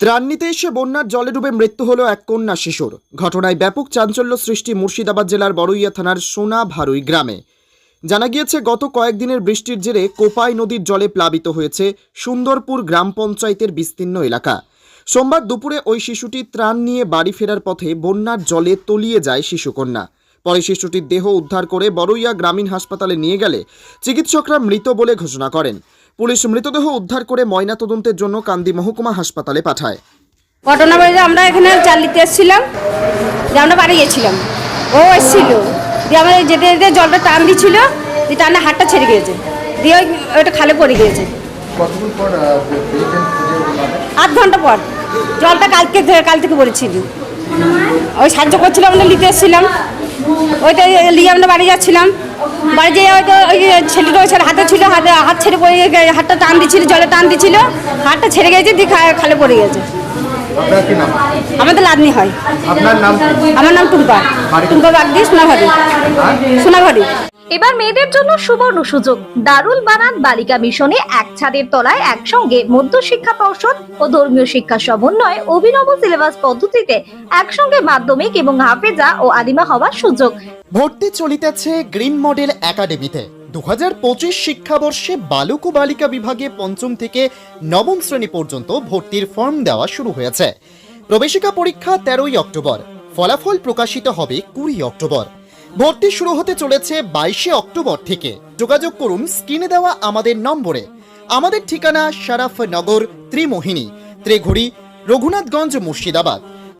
ত্রাণ নিতে এসে বন্যার জলে ডুবে মৃত্যু হলো এক কন্যা শিশুর। ঘটনায় ব্যাপক চাঞ্চল্য সৃষ্টি মুর্শিদাবাদ জেলার বড়ইয়া থানার সোনা ভারুই গ্রামে। জানা গিয়েছে, গত কয়েকদিনের বৃষ্টির জেরে কোপাই নদীর জলে প্লাবিত হয়েছে সুন্দরপুর গ্রাম পঞ্চায়েতের বিস্তীর্ণ এলাকা। সোমবার দুপুরে ওই শিশুটি ত্রাণ নিয়ে বাড়ি ফেরার পথে বন্যার জলে তলিয়ে যায় শিশুকন্যা। পরে শিশুটির দেহ উদ্ধার করে বড়ইয়া গ্রামীণ হাসপাতালে নিয়ে গেলে চিকিৎসকরা মৃত বলে ঘোষণা করেন। পুলিশ মৃতদেহ উদ্ধার করে ময়নাতদন্তের জন্য কান্দি মহকুমা হাসপাতালে পাঠায়। ঘটনা বলে আমরা এখানে চাল নিতে এসেছিলাম দিয়ে আমরা বাড়ি গেছিলাম। ও এসেছিল দিয়ে আমরা যেতে যেতে জলটা টান দিচ্ছিল দিয়ে টানে হাতটা ছেড়ে গিয়েছে। দিয়ে ওই ওইটা খালে পড়ে গিয়েছে? আধ ঘণ্টা পর। জলটা কালকে কাল থেকে পড়েছিল। ওই সাহায্য করছিলাম আমরা নিতে এসেছিলাম। ওইটা নিয়ে আমরা বাড়ি যাচ্ছিলাম। বাড়ি যে ওই ছেলেটা ওই ছেলে হাতে ছিল হাতে হাত ছেড়ে পড়ে গিয়ে- হাতটা টান দিচ্ছিল জলে টান দিচ্ছিল হাতটা ছেড়ে গেছে দিয়ে খালে পড়ে গেছে আমাদের লাদনি হয়। আমার নাম টুম্পা। টুম্পা বাগদি সোনাঘাটি সোনাঘাটি এবার মেয়েদের জন্য সুবর্ণ সুযোগ। দারুল বানাত বালিকা মিশনে এক ছাদের তলায় একসঙ্গে মধ্য শিক্ষা পর্ষদ ও ধর্মীয় শিক্ষা সমন্বয়ে অভিনব সিলেবাস পদ্ধতিতে একসঙ্গে মাধ্যমিক এবং হাফেজা ও আদিমা হওয়ার সুযোগ। ভর্তি চলিতেছে গ্রিন মডেল একাডেমিতে। দু হাজার পঁচিশ শিক্ষাবর্ষে বালক ও বালিকা বিভাগে পঞ্চম থেকে নবম শ্রেণি পর্যন্ত ভর্তির ফর্ম দেওয়া শুরু হয়েছে। প্রবেশিকা পরীক্ষা তেরোই অক্টোবর। ফলাফল প্রকাশিত হবে কুড়ি অক্টোবর। ভর্তি শুরু হতে চলেছে বাইশে অক্টোবর থেকে। যোগাযোগ করুন, স্ক্রিনে দেওয়া আমাদের নম্বরে। আমাদের ঠিকানা শারাফনগর ত্রিমোহিনী, ত্রিঘুড়ি, রঘুনাথগঞ্জ মুর্শিদাবাদ।